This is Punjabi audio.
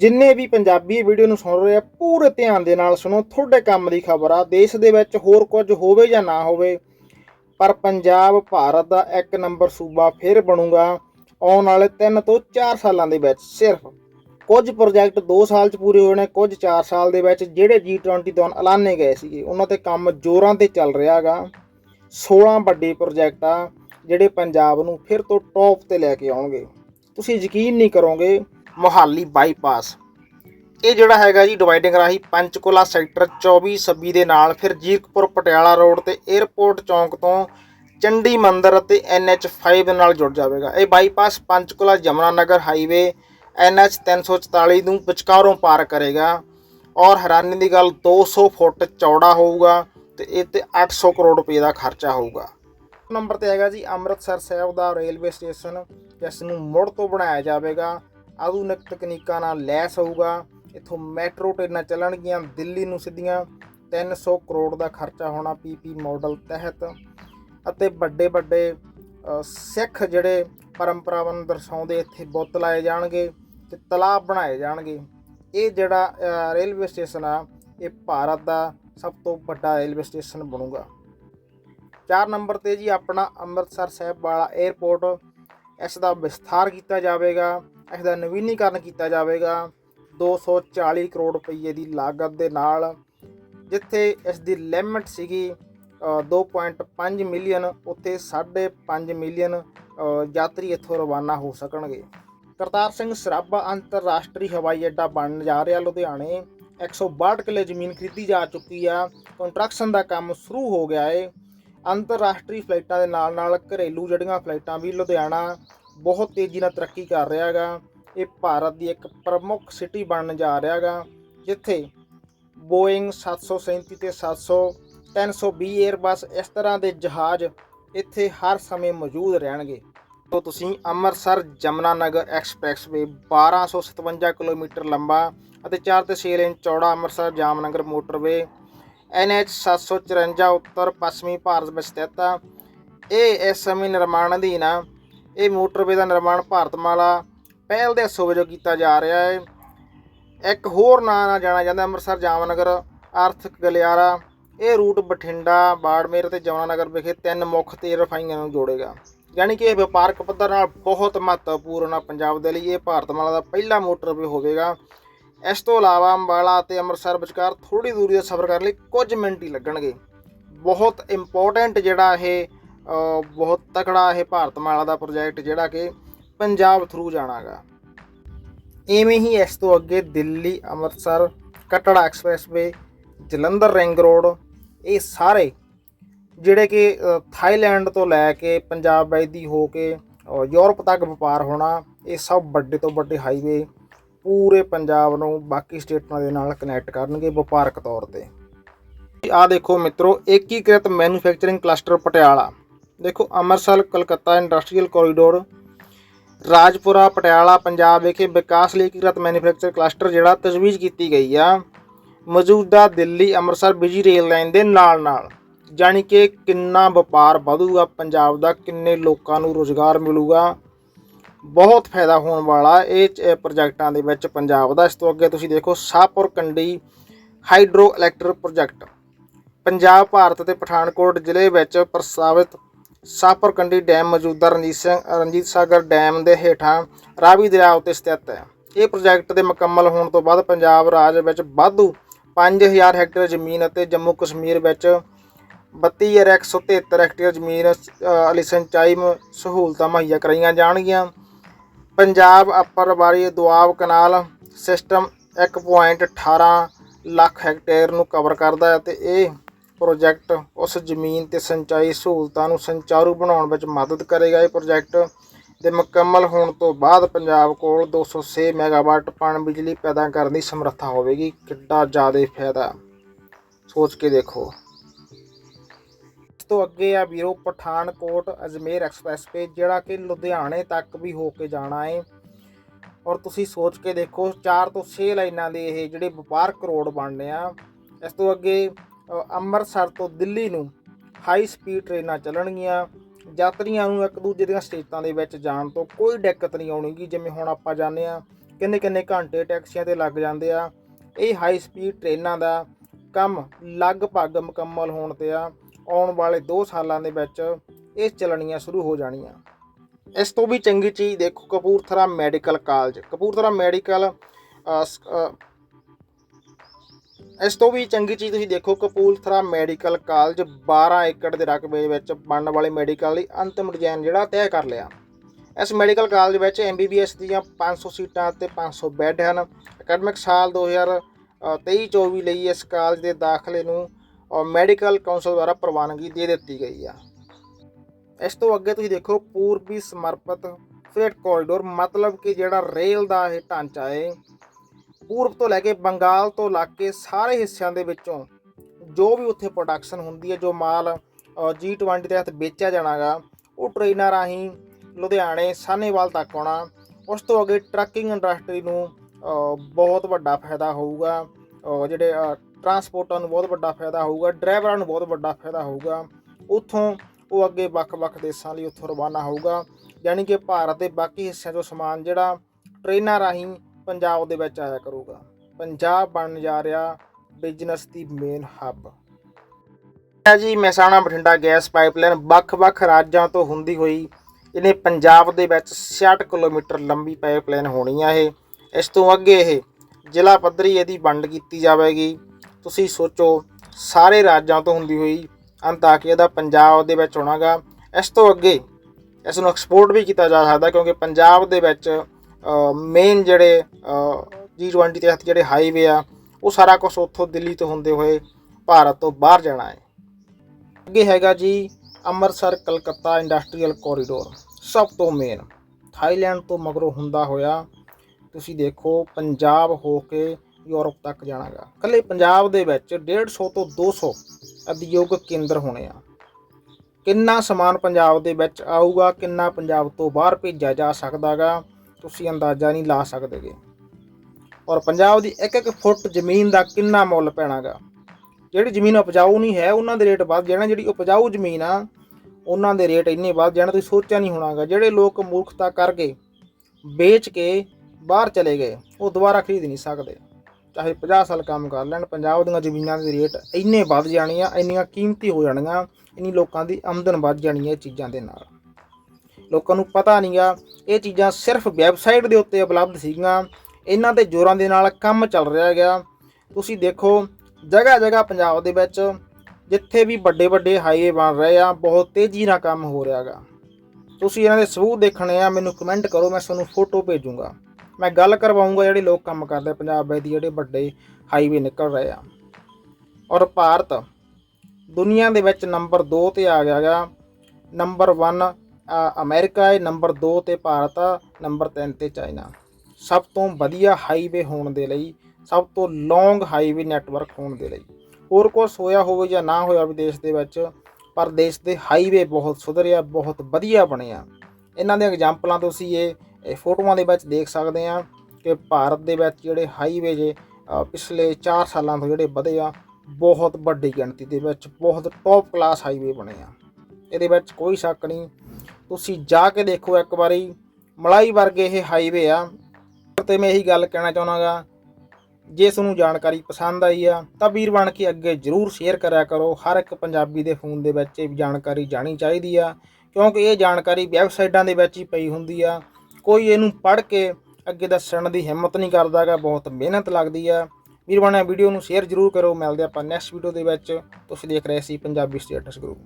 ਜਿੰਨੇ ਵੀ ਪੰਜਾਬੀ ਵੀਡੀਓ ਨੂੰ ਸੁਣ ਰਹੇ ਆ, ਪੂਰੇ ਧਿਆਨ ਦੇ ਨਾਲ ਸੁਣੋ, ਤੁਹਾਡੇ ਕੰਮ ਦੀ ਖਬਰ ਆ। ਦੇਸ਼ ਦੇ ਵਿੱਚ ਹੋਰ ਕੁਝ ਹੋਵੇ ਜਾਂ ਨਾ ਹੋਵੇ, ਪਰ ਪੰਜਾਬ, ਭਾਰਤ ਦਾ ਇੱਕ ਨੰਬਰ ਸੂਬਾ ਫਿਰ ਬਣੂਗਾ ਆਉਣ ਵਾਲੇ 3 ਤੋਂ 4 ਸਾਲਾਂ ਦੇ ਵਿੱਚ, ਸਿਰਫ। ਕੁਝ ਪ੍ਰੋਜੈਕਟ 2 ਸਾਲ ਚ ਪੂਰੇ ਹੋਏ ਨੇ, ਕੁਝ 4 ਸਾਲ ਦੇ ਵਿੱਚ ਜਿਹੜੇ G20 ਦੌਰਾਨ ਐਲਾਨੇ ਗਏ ਸੀਗੇ, ਉਹਨਾਂ ਤੇ ਕੰਮ ਜ਼ੋਰਾਂ ਤੇ ਚੱਲ ਰਿਹਾਗਾ 16 ਵੱਡੇ ਪ੍ਰੋਜੈਕਟ ਆ, ਜਿਹੜੇ ਪੰਜਾਬ ਨੂੰ ਫਿਰ ਤੋਂ ਟੌਪ ਤੇ ਲੈ ਕੇ ਆਉਣਗੇ। ਤੁਸੀਂ ਯਕੀਨ ਨਹੀਂ ਕਰੋਗੇ ਮੋਹਾਲੀ ਬਾਈਪਾਸ। ਇਹ ਜਿਹੜਾ ਹੈਗਾ ਜੀ ਡਿਵਾਈਡਿੰਗ ਰਾਹੀਂ ਪੰਚਕੁਲਾ ਸੈਕਟਰ 24 26 ਦੇ ਨਾਲ ਫਿਰ ਜੀਰਕਪੁਰ ਪਟਿਆਲਾ ਰੋਡ ਤੇ 에ਅਰਪੋਰਟ ਚੌਂਕ ਤੋਂ ਚੰਡੀ ਮੰਦਰ ਅਤੇ NH5 ਦੇ ਨਾਲ ਜੁੜ ਜਾਵੇਗਾ। ਇਹ bypass Panchkula Jamuna Nagar highway NH 344 ਨੂੰ ਵਿਚਕਾਰੋਂ ਪਾਰ ਕਰੇਗਾ ਔਰ ਹੈਰਾਨੀ ਦੀ ਗੱਲ 200 ਫੁੱਟ ਚੌੜਾ ਹੋਊਗਾ ਤੇ ਇਹ ਤੇ 800 ਕਰੋੜ ਰੁਪਏ ਦਾ ਖਰਚਾ ਹੋਊਗਾ। ਨੰਬਰ ਤੇ ਹੈਗਾ ਜੀ ਅੰਮ੍ਰਿਤਸਰ ਸਾਹਿਬ ਦਾ ਰੇਲਵੇ ਸਟੇਸ਼ਨ, ਜਿਸ ਨੂੰ ਮੁੜ ਤੋਂ ਬਣਾਇਆ ਜਾਵੇਗਾ। ਆਧੁਨਿਕ ਤਕਨੀਕਾਂ ਨਾਲ ਲੈਸ ਹੋਊਗਾ। ਇੱਥੋਂ ਮੈਟਰੋ ਟ੍ਰੇਨਾਂ ਚੱਲਣਗੀਆਂ, ਦਿੱਲੀ ਨੂੰ ਸਿੱਧੀਆਂ 300 ਕਰੋੜ ਦਾ ਖਰਚਾ ਹੋਣਾ ਪੀਪੀ ਮਾਡਲ ਤਹਿਤ। ਅਤੇ ਵੱਡੇ ਵੱਡੇ ਸਿੱਖ ਜਿਹੜੇ ਪਰੰਪਰਾਵਾਂ ਨੂੰ ਦਰਸਾਉਂਦੇ ਇੱਥੇ ਬੁੱਤ ਲਾਏ ਜਾਣਗੇ ਤੇ ਤਲਾਬ ਬਣਾਏ ਜਾਣਗੇ। ਇਹ ਜਿਹੜਾ ਰੇਲਵੇ ਸਟੇਸ਼ਨ ਆ, ਇਹ ਭਾਰਤ ਦਾ ਸਭ ਤੋਂ ਵੱਡਾ ਰੇਲਵੇ ਸਟੇਸ਼ਨ ਬਣੂਗਾ। 4 ਨੰਬਰ ਤੇ ਜੀ ਆਪਣਾ ਅੰਮ੍ਰਿਤਸਰ ਸਾਹਿਬ ਵਾਲਾ 에ਅਰਪੋਰਟ ਇਸ ਦਾ ਵਿਸਥਾਰ ਕੀਤਾ ਜਾਵੇਗਾ। ਇਸ ਦਾ ਨਵੀਨੀਕਰਨ ਕੀਤਾ ਜਾਵੇਗਾ। 240 ਕਰੋੜ ਰੁਪਏ ਦੀ ਲਾਗਤ ਦੇ ਨਾਲ ਜਿੱਥੇ ਇਸ ਦੀ ਲਿਮਟ ਸੀਗੀ ਅ, 2.5 ਮਿਲੀਅਨ ਉੱਥੇ 5.5 ਮਿਲੀਅਨ ਯਾਤਰੀ ਇੱਥੋਂ ਰਵਾਨਾ ਹੋ ਸਕਣਗੇ। ਕਰਤਾਰ ਸਿੰਘ ਸਰਾਭਾ ਅੰਤਰਰਾਸ਼ਟਰੀ ਹਵਾਈ ਅੱਡਾ ਬਣਨ ਜਾ ਰਿਹਾ। ਲੁਧਿਆਣੇ 162 ਕਿੱਲੇ ਜ਼ਮੀਨ ਖਰੀਦੀ ਜਾ ਚੁੱਕੀ ਆ। ਕੰਸਟਰਕਸ਼ਨ ਦਾ ਕੰਮ ਸ਼ੁਰੂ ਹੋ ਗਿਆ ਏ। ਅੰਤਰਰਾਸ਼ਟਰੀ ਫਲਾਈਟਾਂ ਦੇ ਨਾਲ ਨਾਲ ਘਰੇਲੂ ਜਿਹੜੀਆਂ ਫਲਾਈਟਾਂ ਵੀ ਲੁਧਿਆਣਾ ਬਹੁਤ ਤੇਜ਼ੀ ਨਾਲ ਤਰੱਕੀ ਕਰ ਰਿਹਾ ਹੈਗਾ। ਇਹ ਭਾਰਤ ਦੀ ਇੱਕ ਪ੍ਰਮੁੱਖ ਸਿਟੀ ਬਣਨ ਜਾ ਰਿਹਾ ਹੈਗਾ, ਜਿੱਥੇ ਬੋਇੰਗ 737 ਤੇ 700 320 에ਅਰਬਸ ਇਸ ਤਰ੍ਹਾਂ ਦੇ ਜਹਾਜ਼ ਇੱਥੇ ਹਰ ਸਮੇਂ ਮੌਜੂਦ ਰਹਿਣਗੇ। ਤੋਂ ਤੁਸੀਂ ਅੰਮ੍ਰਿਤਸਰ ਜਮਨਾ ਨਗਰ ਐਕਸਪ੍ਰੈਸਵੇ 1257 ਕਿਲੋਮੀਟਰ ਲੰਬਾ ਅਤੇ 4 ਤੇ 6 ਲੇਨ ਚੌੜਾ ਅੰਮ੍ਰਿਤਸਰ ਜਾਮਨਗਰ ਮੋਟਰਵੇ NH 754 ਉੱਤਰ ਪੱਛਮੀ ਭਾਰਤ ਵਿੱਚ ਸਥਿਤ ਆ। ਇਹ ਇਸ ਸਮੇਂ ਨਿਰਮਾਣ ਅਧੀਨ ਆ। ਇਹ ਮੋਟਰਵੇ ਦਾ ਨਿਰਮਾਣ ਭਾਰਤਮਾਲਾ ਪਹਿਲ ਦੇ ਹਿੱਸੇ ਵਜੋਂ ਕੀਤਾ ਜਾ ਰਿਹਾ ਹੈ। ਇੱਕ ਹੋਰ ਨਾਂ ਨਾਲ ਜਾਣਿਆ ਜਾਂਦਾ ਅੰਮ੍ਰਿਤਸਰ ਜਾਮਨਗਰ, ਆਰਥਿਕ ਗਲਿਆਰਾ। ਇਹ ਰੂਟ ਬਠਿੰਡਾ, ਬਾੜਮੇਰ ਤੇ ਜਮਨਾਨਗਰ ਵਿਖੇ ਤਿੰਨ ਮੁੱਖ ਤੇਲ ਰਿਫਾਈਨਰਾਂ ਨੂੰ ਜੋੜੇਗਾ। ਯਾਨੀ ਕਿ ਇਹ ਵਪਾਰਕ ਪੱਧਰ ਨਾਲ ਬਹੁਤ ਮਹੱਤਵਪੂਰਨ ਆ ਪੰਜਾਬ ਦੇ ਲਈ। ਇਹ ਭਾਰਤਮਾਲਾ ਦਾ ਪਹਿਲਾ ਮੋਟਰਵੇ ਹੋਵੇਗਾ। ਇਸ ਤੋਂ ਇਲਾਵਾ ਅੰਬਾਲਾ ਅਤੇ ਅੰਮ੍ਰਿਤਸਰ ਵਿਚਕਾਰ ਥੋੜੀ ਦੂਰੀ ਦਾ ਸਫ਼ਰ ਕਰਨ ਲਈ ਕੁਝ ਮਿੰਟ ਹੀ ਲੱਗਣਗੇ। ਬਹੁਤ ਇੰਪੋਰਟੈਂਟ ਜਿਹੜਾ ਇਹ ਬਹੁਤ ਤਕੜਾ ਇਹ ਭਾਰਤਮਾਲਾ ਦਾ ਪ੍ਰੋਜੈਕਟ ਜਿਹੜਾ ਕਿ ਪੰਜਾਬ ਥਰੂ ਜਾਣਾਗਾ ਐਵੇਂ ਹੀ ਇਸ ਤੋਂ ਅੱਗੇ Delhi, Amritsar, Katra expressway Jalandhar ring road ਇਹ ਸਾਰੇ ਜਿਹੜੇ ਕਿ ਥਾਈਲੈਂਡ ਤੋਂ ਲੈ ਕੇ ਪੰਜਾਬ ਵੈਦੀ ਹੋ ਕੇ ਯੂਰਪ ਤੱਕ ਵਪਾਰ ਹੋਣਾ, ਇਹ ਸਭ ਵੱਡੇ ਤੋਂ ਵੱਡੇ ਹਾਈਵੇ ਪੂਰੇ ਪੰਜਾਬ ਨੂੰ, ਬਾਕੀ ਸਟੇਟਾਂ ਦੇ ਨਾਲ ਕਨੈਕਟ ਕਰਨਗੇ ਵਪਾਰਕ ਤੌਰ ਤੇ। ਆ ਦੇਖੋ ਮਿੱਤਰੋ, ਏਕੀਕ੍ਰਿਤ ਮੈਨੂਫੈਕਚਰਿੰਗ ਕਲਸਟਰ ਪਟਿਆਲਾ। ਦੇਖੋ, ਅੰਮ੍ਰਿਤਸਰ, ਕਲਕੱਤਾ ਇੰਡਸਟਰੀਅਲ ਕੋਰੀਡੋਰ ਰਾਜਪੁਰਾ, ਪਟਿਆਲਾ, ਪੰਜਾਬ ਵਿਖੇ ਵਿਕਾਸ ਲਈ ਏਕੀਕ੍ਰਿਤ ਮੈਨੂਫੈਕਚਰ ਕਲਸਟਰ ਜਿਹੜਾ ਤਜਵੀਜ਼ ਕੀਤੀ ਗਈ ਆ। ਮੌਜੂਦਾ Delhi, Amritsar busy rail line ਦੇ ਨਾਲ ਨਾਲ ਜਾਣੀ ਕਿ ਕਿੰਨਾ ਵਪਾਰ ਵਧੂਗਾ, ਪੰਜਾਬ ਦਾ ਕਿੰਨੇ ਲੋਕਾਂ ਨੂੰ ਰੋਜ਼ਗਾਰ ਮਿਲੂਗਾ। ਬਹੁਤ ਫਾਇਦਾ ਹੋਣ ਵਾਲਾ ਇਹ ਚ- ਪ੍ਰੋਜੈਕਟਾਂ ਦੇ ਵਿੱਚ ਪੰਜਾਬ ਦਾ। ਇਸ ਤੋਂ ਅੱਗੇ ਤੁਸੀਂ ਦੇਖੋ, Shahpur, Kandi hydro electric project Punjab, Bharat ਅਤੇ ਪਠਾਨਕੋਟ ਜ਼ਿਲ੍ਹੇ ਵਿੱਚ ਪ੍ਰਸਤਾਵਿਤ ਸਾਪਰਕੰਡੀ ਡੈਮ ਮੌਜੂਦਾ ਰਣਜੀਤ ਸਿੰਘ ਰਣਜੀਤ ਸਾਗਰ ਡੈਮ ਦੇ ਹੇਠਾਂ ਰਾਵੀ ਦਰਿਆ ਉੱਤੇ ਸਥਿਤ ਹੈ। ਇਹ ਪ੍ਰੋਜੈਕਟ ਦੇ ਮੁਕੰਮਲ ਹੋਣ ਤੋਂ ਬਾਅਦ ਪੰਜਾਬ ਰਾਜ ਵਿੱਚ ਵਾਧੂ 5000 ਹੈਕਟੇਅਰ ਜ਼ਮੀਨ ਅਤੇ ਜੰਮੂ ਕਸ਼ਮੀਰ ਵਿੱਚ 32173 ਹੈਕਟੇਅਰ ਜ਼ਮੀਨ ਅ, ਲਈ ਸਿੰਚਾਈ ਸਹੂਲਤਾਂ ਮੁਹੱਈਆ ਕਰਾਈਆਂ ਜਾਣਗੀਆਂ। Punjab upper Bari Doab canal system 1.18 lakh hectare ਨੂੰ ਕਵਰ ਕਰਦਾ ਹੈ ਤੇ ਇਹ ਪ੍ਰੋਜੈਕਟ, ਉਸ ਜ਼ਮੀਨ ਤੇ ਸਿੰਚਾਈ ਸਹੂਲਤਾਂ ਨੂੰ ਸੰਚਾਰੂ ਬਣਾਉਣ ਵਿੱਚ ਮਦਦ ਕਰੇਗਾ ਇਹ ਪ੍ਰੋਜੈਕਟ। ਦੇ ਮੁਕੰਮਲ ਹੋਣ ਤੋਂ ਬਾਅਦ ਪੰਜਾਬ ਕੋਲ 206 ਮੈਗਾਵਾਟ ਪਣ ਬਿਜਲੀ ਪੈਦਾ ਕਰਨ ਦੀ ਸਮਰੱਥਾ ਹੋਵੇਗੀ। ਕਿੱਡਾ ਜ਼ਿਆਦਾ ਫਾਇਦਾ। ਸੋਚ ਕੇ ਦੇਖੋ। ਇਸ ਤੋਂ ਅੱਗੇ ਆ ਵੀਰੋ ਪਠਾਨਕੋਟ ਅਜਮੇਰ ਐਕਸਪ੍ਰੈਸਵੇ ਜਿਹੜਾ ਕਿ ਲੁਧਿਆਣੇ ਤੱਕ ਵੀ ਹੋ ਕੇ ਜਾਣਾ ਹੈ ਔਰ ਤੁਸੀਂ ਸੋਚ ਕੇ ਦੇਖੋ 4 ਤੋਂ 6 ਲਾਈਨਾਂ ਦੇ ਇਹ ਜਿਹੜੇ ਵਪਾਰਕ ਰੋਡ ਬਣਨੇ ਆ। ਇਸ ਤੋਂ ਅੱਗੇ ਅੰਮ੍ਰਿਤਸਰ ਤੋਂ ਦਿੱਲੀ ਨੂੰ ਹਾਈ ਸਪੀਡ ਟ੍ਰੇਨਾਂ ਚੱਲਣਗੀਆਂ। ਯਾਤਰੀਆਂ ਨੂੰ ਇੱਕ ਦੂਜੇ ਦੀਆਂ ਸਟੇਟਾਂ ਦੇ ਵਿੱਚ ਜਾਣ ਤੋਂ ਕੋਈ ਦਿੱਕਤ ਨਹੀਂ ਆਉਣੀਗੀ। ਜਿਵੇਂ ਹੁਣ ਆਪਾਂ ਜਾਂਦੇ ਆ ਕਿੰਨੇ ਕਿੰਨੇ ਘੰਟੇ ਟੈਕਸੀਆਂ ਤੇ ਲੱਗ ਜਾਂਦੇ ਆ। ਇਹ ਹਾਈ ਸਪੀਡ ਟ੍ਰੇਨਾਂ ਦਾ ਕੰਮ ਲਗਭਗ ਮੁਕੰਮਲ ਹੋਣ ਤੇ ਆ। ਆਉਣ ਵਾਲੇ 2 ਸਾਲਾਂ ਦੇ ਵਿੱਚ ਇਹ ਚੱਲਣੀਆਂ ਸ਼ੁਰੂ ਹੋ ਜਾਣੀਆਂ। ਇਸ ਤੋਂ ਵੀ ਚੰਗੀ ਚੀਜ਼ ਦੇਖੋ, Kapurthala medical college. Kapurthala medical ਇਸ ਤੋਂ ਵੀ ਚੰਗੀ ਚੀਜ਼ ਤੁਸੀਂ ਦੇਖੋ, ਕਪੂਰਥਲਾ ਮੈਡੀਕਲ ਕਾਲਜ 12 ਏਕੜ ਦੇ ਰਕਬੇ ਵਿੱਚ ਬਣਨ ਵਾਲੇ ਮੈਡੀਕਲ ਲਈ ਅੰਤਿਮ ਡਿਜ਼ਾਈਨ ਜਿਹੜਾ ਤੈਅ ਕਰ ਲਿਆ। ਇਸ ਮੈਡੀਕਲ ਕਾਲਜ ਵਿੱਚ ਐਮਬੀਬੀਐਸ ਦੀਆਂ 500 ਸੀਟਾਂ ਤੇ 500 ਬੈੱਡ ਹਨ। ਅਕੈਡਮਿਕ ਸਾਲ 2023-24 ਲਈ ਇਸ ਕਾਲਜ ਦੇ ਦਾਖਲੇ ਨੂੰ ਮੈਡੀਕਲ ਕਾਉਂਸਲ ਦੁਆਰਾ ਪ੍ਰਵਾਨਗੀ ਦੇ ਦਿੱਤੀ ਗਈ ਆ। ਇਸ ਤੋਂ ਅੱਗੇ ਤੁਸੀਂ ਦੇਖੋ, ਪੂਰਬੀ ਸਮਰਪਿਤ ਫਰੇਟ ਕੋਰੀਡੋਰ ਮਤਲਬ ਕਿ ਜਿਹੜਾ ਰੇਲ ਦਾ ਇਹ ਢਾਂਚਾ ਹੈ ਪੂਰਬ ਤੋਂ ਲੈ ਕੇ ਬੰਗਾਲ ਤੋਂ ਲੱਗ ਕੇ ਸਾਰੇ ਹਿੱਸਿਆਂ ਦੇ ਵਿੱਚੋਂ ਜੋ ਵੀ ਉੱਥੇ ਪ੍ਰੋਡਕਸ਼ਨ ਹੁੰਦੀ ਹੈ, ਜੋ ਮਾਲ G20 ਦੇ ਤਹਿਤ ਵੇਚਿਆ ਜਾਣਾਗਾ, ਉਹ ਟ੍ਰੇਨਾਂ ਰਾਹੀਂ ਲੁਧਿਆਣੇ ਸਾਨੇਵਾਲ ਤੱਕ ਆਉਣਾ। ਉਸ ਤੋਂ ਅੱਗੇ ਟਰੱਕਿੰਗ ਇੰਡਸਟਰੀ ਨੂੰ ਬਹੁਤ ਵੱਡਾ ਫਾਇਦਾ ਹੋਊਗਾ। ਜਿਹੜੇ ਟਰਾਂਸਪੋਰਟਾਂ ਨੂੰ ਬਹੁਤ ਵੱਡਾ ਫਾਇਦਾ ਹੋਊਗਾ ਡਰਾਈਵਰਾਂ ਨੂੰ ਬਹੁਤ ਵੱਡਾ ਫਾਇਦਾ ਹੋਊਗਾ। ਉੱਥੋਂ ਉਹ ਅੱਗੇ ਵੱਖ-ਵੱਖ ਦੇਸ਼ਾਂ ਲਈ ਉੱਥੋਂ ਰਵਾਨਾ ਹੋਊਗਾ। ਯਾਨੀ ਕਿ ਭਾਰਤ ਦੇ ਬਾਕੀ ਹਿੱਸਿਆਂ 'ਚੋਂ ਸਮਾਨ ਜਿਹੜਾ ਟ੍ਰੇਨਾਂ ਰਾਹੀਂ ਪੰਜਾਬ ਦੇ ਵਿੱਚ ਆਇਆ ਕਰੂਗਾ। ਪੰਜਾਬ ਬਣਨ ਜਾ ਰਿਹਾ ਬਿਜ਼ਨਸ ਦੀ ਮੇਨ ਹੱਬ ਹੈ ਜੀ ਮਹਿਸਾਣਾ ਬਠਿੰਡਾ ਗੈਸ ਪਾਈਪਲਾਈਨ ਵੱਖ-ਵੱਖ ਰਾਜਾਂ ਤੋਂ ਹੁੰਦੀ ਹੋਈ, ਇਹਨੇ ਪੰਜਾਬ ਦੇ ਵਿੱਚ 66 ਕਿਲੋਮੀਟਰ ਲੰਬੀ ਪਾਈਪਲਾਈਨ ਹੋਣੀ ਆ ਇਹ। ਇਸ ਤੋਂ ਅੱਗੇ ਇਹ ਜ਼ਿਲ੍ਹਾ ਪੱਧਰੀ ਇਹਦੀ ਵੰਡ ਕੀਤੀ ਜਾਵੇਗੀ। ਤੁਸੀਂ ਸੋਚੋ, ਸਾਰੇ ਰਾਜਾਂ ਤੋਂ ਹੁੰਦੀ ਹੋਈ ਅੰਤ ਆ ਕੇ ਇਹਦਾ ਪੰਜਾਬ ਦੇ ਵਿੱਚ ਹੋਣਾਗਾ। ਇਸ ਤੋਂ ਅੱਗੇ ਇਸ ਨੂੰ ਐਕਸਪੋਰਟ ਵੀ ਕੀਤਾ ਜਾ ਸਕਦਾ ਕਿਉਂਕਿ ਪੰਜਾਬ ਦੇ ਵਿੱਚ ਮੇਨ ਜਿਹੜੇ G20 ਦੇ ਤਹਿਤ ਜਿਹੜੇ ਹਾਈਵੇ ਆ, ਉਹ ਸਾਰਾ ਕੁਝ ਉੱਥੋਂ ਦਿੱਲੀ ਤੋਂ ਹੁੰਦੇ ਹੋਏ ਭਾਰਤ ਤੋਂ ਬਾਹਰ ਜਾਣਾ ਹੈ। ਅੱਗੇ ਹੈਗਾ ਜੀ ਅੰਮ੍ਰਿਤਸਰ, ਕਲਕੱਤਾ ਇੰਡਸਟਰੀਅਲ ਕੋਰੀਡੋਰ ਸਭ ਤੋਂ ਮੇਨ ਥਾਈਲੈਂਡ ਤੋਂ ਮਗਰੋਂ ਹੁੰਦਾ ਹੋਇਆ, ਤੁਸੀਂ ਦੇਖੋ ਪੰਜਾਬ ਹੋ ਕੇ ਯੂਰਪ ਤੱਕ ਜਾਣਾਗਾ। ਕੱਲੇ ਪੰਜਾਬ ਦੇ ਵਿੱਚ 150 ਤੋਂ 200 ਉਦਯੋਗਿਕ ਕੇਂਦਰ ਹੋਣੇ ਆ। ਕਿੰਨਾ ਸਮਾਨ ਪੰਜਾਬ ਦੇ ਵਿੱਚ ਆਊਗਾ, ਕਿੰਨਾ ਪੰਜਾਬ ਤੋਂ ਬਾਹਰ ਭੇਜਿਆ ਜਾ ਸਕਦਾਗਾ। ਤੁਸੀਂ ਅੰਦਾਜ਼ਾ ਨਹੀਂ ਲਾ ਸਕਦੇਗੇ। ਔਰ ਪੰਜਾਬ ਦੀ ਇੱਕ ਇੱਕ ਫੁੱਟ ਜ਼ਮੀਨ ਦਾ ਕਿੰਨਾ ਮੁੱਲ ਪੈਣਾਗਾ। ਜਿਹੜੀ ਜ਼ਮੀਨ ਉਪਜਾਊ ਨਹੀਂ ਹੈ, ਉਹਨਾਂ ਦੇ ਰੇਟ ਵੱਧ ਜਾਣਾ। ਜਿਹੜੀ ਉਪਜਾਊ ਜ਼ਮੀਨ ਆ, ਉਹਨਾਂ ਦੇ ਰੇਟ ਇੰਨੇ ਵੱਧ ਜਾਣਾ, ਤੁਸੀਂ ਸੋਚਿਆ ਨਹੀਂ ਹੋਣਾਗਾ। ਜਿਹੜੇ ਲੋਕ ਮੂਰਖਤਾ ਕਰਕੇ ਵੇਚ ਕੇ ਬਾਹਰ ਚਲੇ ਗਏ, ਉਹ ਦੁਬਾਰਾ ਖਰੀਦ ਨਹੀਂ ਸਕਦੇ। ਚਾਹੇ 50 ਸਾਲ ਕੰਮ ਕਰ ਲੈਣ, ਪੰਜਾਬ ਦੀਆਂ ਜ਼ਮੀਨਾਂ ਦੇ ਰੇਟ ਇੰਨੇ ਵੱਧ ਜਾਣੀਆਂ ਇੰਨੀਆਂ ਕੀਮਤੀ ਹੋ ਜਾਣੀਆਂ ਇੰਨੀ ਲੋਕਾਂ ਦੀ ਆਮਦਨ ਵੱਧ ਜਾਣੀ ਹੈ ਇਹ ਚੀਜ਼ਾਂ ਦੇ ਨਾਲ। ਲੋਕਾਂ ਨੂੰ ਪਤਾ ਨਹੀਂਗਾ। ਇਹ ਚੀਜ਼ਾਂ ਸਿਰਫ ਵੈਬਸਾਈਟ ਦੇ ਉੱਤੇ ਉਪਲਬਧ ਸੀਗੀਆਂ। ਇਹਨਾਂ ਦੇ ਜ਼ੋਰਾਂ ਦੇ ਨਾਲ ਕੰਮ ਚੱਲ ਰਿਹਾ ਗਿਆ ਤੁਸੀਂ ਦੇਖੋ ਜਗ੍ਹਾ ਜਗ੍ਹਾ ਪੰਜਾਬ ਦੇ ਵਿੱਚ ਜਿੱਥੇ ਵੀ ਵੱਡੇ ਵੱਡੇ ਹਾਈਵੇ ਬਣ ਰਹੇ ਆ, ਬਹੁਤ ਤੇਜ਼ੀ ਨਾਲ ਕੰਮ ਹੋ ਰਿਹਾ ਰਿਹਾਗਾ ਤੁਸੀਂ ਇਹਨਾਂ ਦੇ ਸਬੂਤ ਦੇਖਣੇ ਆ, ਮੈਨੂੰ ਕਮੈਂਟ ਕਰੋ, ਮੈਂ ਤੁਹਾਨੂੰ ਫੋਟੋ ਭੇਜੂੰਗਾ। ਮੈਂ ਗੱਲ ਕਰਵਾਉਂਗਾ ਜਿਹੜੇ ਲੋਕ ਕੰਮ ਕਰਦੇ ਪੰਜਾਬ ਵਿੱਚ ਦੀ ਜਿਹੜੇ ਵੱਡੇ ਹਾਈਵੇ ਨਿਕਲ ਰਹੇ ਆ। ਔਰ ਭਾਰਤ ਦੁਨੀਆ ਦੇ ਵਿੱਚ ਨੰਬਰ 2 ਤੇ ਆ ਗਿਆ ਗਾ ਨੰਬਰ 1 ਅਮਰੀਕਾ ਹੈ, ਨੰਬਰ 2 ਤੇ ਭਾਰਤ ਆ, ਨੰਬਰ 3 ਤੇ ਚਾਈਨਾ। ਸਭ ਤੋਂ ਵਧੀਆ ਹਾਈਵੇ ਹੋਣ ਦੇ ਲਈ, ਸਭ ਤੋਂ ਲੌਂਗ ਹਾਈਵੇ ਨੈਟਵਰਕ ਹੋਣ ਦੇ ਲਈ। ਹੋਰ ਕੁਝ ਹੋਇਆ ਹੋਵੇ ਜਾਂ ਨਾ ਹੋਇਆ ਵੀ ਦੇਸ਼ ਦੇ ਵਿੱਚ, ਪਰ ਦੇਸ਼ ਦੇ ਹਾਈਵੇ ਬਹੁਤ ਸੁਧਰਿਆ, ਬਹੁਤ ਵਧੀਆ ਬਣਿਆ। ਇਹਨਾਂ ਦੀਆਂ ਐਗਜ਼ਾਮਪਲਾਂ ਤੁਸੀਂ ਇਹ ਫੋਟੋਆਂ ਦੇ ਵਿੱਚ ਦੇਖ ਸਕਦੇ ਆ ਕਿ ਭਾਰਤ ਦੇ ਵਿੱਚ ਜਿਹੜੇ ਹਾਈਵੇ ਜੇ ਪਿਛਲੇ 4 ਸਾਲਾਂ ਤੋਂ ਜਿਹੜੇ ਵਧੇ ਆ, ਬਹੁਤ ਵੱਡੀ ਗਿਣਤੀ ਦੇ ਵਿੱਚ, ਬਹੁਤ ਟੌਪ ਕਲਾਸ ਹਾਈਵੇ ਬਣੇ ਆ। ਇਹਦੇ ਵਿੱਚ ਕੋਈ ਸ਼ੱਕ ਨਹੀਂ ਤੁਸੀਂ ਜਾ ਕੇ ਦੇਖੋ ਇੱਕ ਵਾਰੀ। ਮਲਾਈ ਵਰਗੇ ਇਹ ਹਾਈਵੇ ਆ। ਤੇ ਮੈਂ ਇਹੀ ਗੱਲ ਕਹਿਣਾ ਚਾਹੁੰਦਾਗਾ ਜੇ ਤੁਹਾਨੂੰ ਜਾਣਕਾਰੀ ਪਸੰਦ ਆਈ ਆ, ਤਾਂ ਵੀਰ ਬਣ ਕੇ ਅੱਗੇ ਜਰੂਰ ਸ਼ੇਅਰ ਕਰਿਆ ਕਰੋ। ਹਰ ਇੱਕ ਪੰਜਾਬੀ ਦੇ ਫੋਨ ਦੇ ਵਿੱਚ ਇਹ ਜਾਣਕਾਰੀ ਜਾਣੀ ਚਾਹੀਦੀ ਆ, ਕਿਉਂਕਿ ਇਹ ਜਾਣਕਾਰੀ ਵੈਬਸਾਈਟਾਂ ਦੇ ਵਿੱਚ ਹੀ ਪਈ ਹੁੰਦੀ ਆ। ਕੋਈ ਇਹਨੂੰ ਪੜ੍ਹ ਕੇ ਅੱਗੇ ਦੱਸਣ ਦੀ ਹਿੰਮਤ ਨਹੀਂ ਕਰਦਾਗਾ, ਬਹੁਤ ਮਿਹਨਤ ਲੱਗਦੀ ਆ। ਵੀਰ ਬਣਾ ਵੀਡੀਓ ਨੂੰ ਸ਼ੇਅਰ ਜਰੂਰ ਕਰੋ। ਮਿਲਦੇ ਆਪਾਂ ਨੈਕਸਟ ਵੀਡੀਓ ਦੇ ਵਿੱਚ। ਤੁਸੀਂ ਦੇਖ ਰਹੇ ਸੀ ਪੰਜਾਬੀ ਸਟੇਟਸ ਗਰੁੱਪ